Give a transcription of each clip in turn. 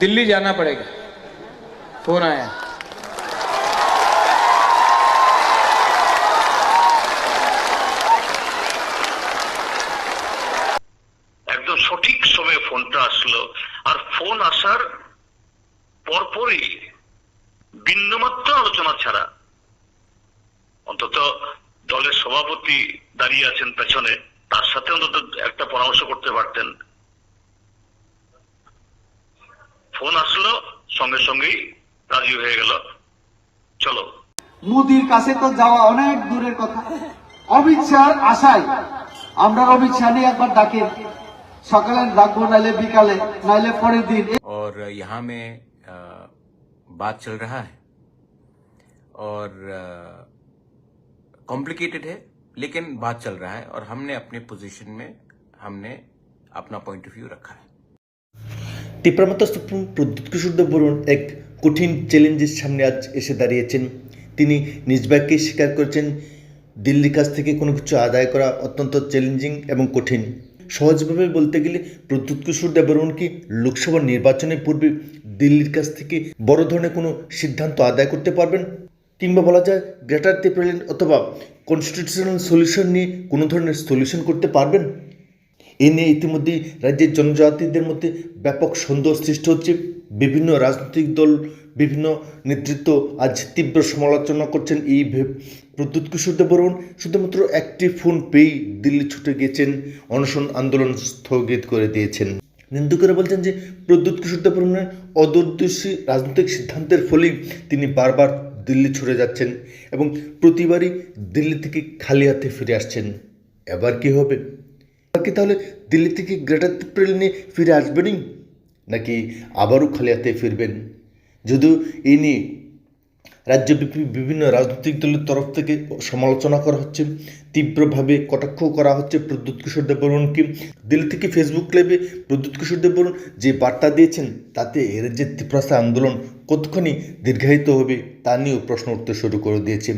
दिल्ली जाना पड़ेगा फोन आया একদম সঠিক সময়ে ফোনটা আসলো আর ফোন আসার পরপরই বিন্দুমাত্র আলোচনা ছাড়া অন্তত দলের সভাপতি দাঁড়িয়ে আছেন পেছনে তার সাথে অন্তত একটা পরামর্শ করতে পারতেন ফোন আসলো সঙ্গে সঙ্গেই রাজি হয়ে গেল চলো মোদির কাছে তো যাওয়া অনেক দূরের কথা অমিত শাহর আশায় আমরা অমিত শাহ নিয়ে একবার ডাকি সকালে ডাকবো নাইলে বিকালে নাইলে পরের দিন और यहाँ में अ, बात चल रहा है और कॉम्प्लिकेटेड है लेकिन बात चल रहा है और हमने अपने पोजीशन में हमने अपना पॉइंट ऑफ व्यू रखा है তীব্রমাত্রাস্ত প্রদ্যুৎ কিশোর বরুণ এক কঠিন চ্যালেঞ্জের সামনে আজ এসে দাঁড়িয়েছেন। তিনি নিজ বাক্যে স্বীকার করেছেন, দিল্লির কাছ থেকে কোনো কিছু আদায় করা অত্যন্ত চ্যালেঞ্জিং এবং কঠিন। সহজভাবে বলতে গেলে প্রদ্যুৎ কিশোর দেববর্মন কি লোকসভা নির্বাচনের পূর্বে দিল্লির কাছ থেকে বড় ধরনের কোনো সিদ্ধান্ত আদায় করতে পারবেন? কিংবা বলা যায় গ্রেটার ত্রিপুরাল্যান্ড অথবা কনস্টিটিউশনাল সলিউশন নিয়ে কোনো ধরনের সলিউশন করতে পারবেন? এ নিয়ে ইতিমধ্যেই রাজ্যের জনজাতিদের মধ্যে ব্যাপক সন্দেহ সৃষ্টি হচ্ছে। বিভিন্ন রাজনৈতিক দল, বিভিন্ন নেতৃত্ব আজ তীব্র সমালোচনা করছেন এই প্রদ্যুৎ কিশোর দেববর্মন। শুধুমাত্র একটি ফোন পেয়েই দিল্লি ছুটে গিয়েছেন অনশন আন্দোলন স্থগিত করে দিয়েছেন। নিন্দুকেরা বলছেন যে প্রদ্যুৎ কিশোর দেববর্মনের অদূরদর্শী রাজনৈতিক সিদ্ধান্তের ফলেই তিনি বারবার দিল্লি ছুটে যাচ্ছেন এবং প্রতিবারই দিল্লি থেকে খালি হাতে ফিরে আসছেন। এবার কি হবে? কি তাহলে দিল্লি থেকে গ্রেটার ত্রিপুরা নিয়ে ফিরে আসবেনই? নাকি আবারও খালি হাতে ফিরবেন? যদিও এ নিয়ে রাজ্যব্যাপী বিভিন্ন রাজনৈতিক দলের তরফ থেকে সমালোচনা করা হচ্ছে, তীব্রভাবে কটাক্ষ করা হচ্ছে প্রদ্যুৎ কিশোর দেববর্মনকে। দিল্লি থেকে ফেসবুক লাইভে প্রদ্যুৎ কিশোর দেববর্মন যে বার্তা দিয়েছেন, তাতে এ রাজ্যের তীব্রাস্তা আন্দোলন কতখানি দীর্ঘায়িত হবে তা নিয়েও প্রশ্ন উঠতে শুরু করে দিয়েছে।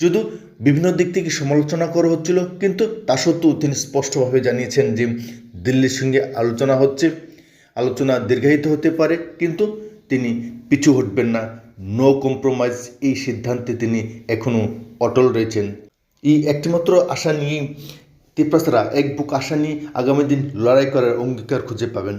যদিও বিভিন্ন দিক থেকে সমালোচনা করা হচ্ছিল, কিন্তু তা সত্ত্বেও তিনি স্পষ্টভাবে জানিয়েছেন যে দিল্লির সঙ্গে আলোচনা হচ্ছে, আলোচনা দীর্ঘায়িত হতে পারে, কিন্তু তিনি পিছু হটবেন না। নো কম্প্রোমাইজ এই সিদ্ধান্তে তিনি এখনও অটল রয়েছেন। এই একটিমাত্র আশা নিয়ে তিপ্রাসরা এক বুক আশা নিয়ে আগামী দিন লড়াই করার অঙ্গীকার খুঁজে পাবেন।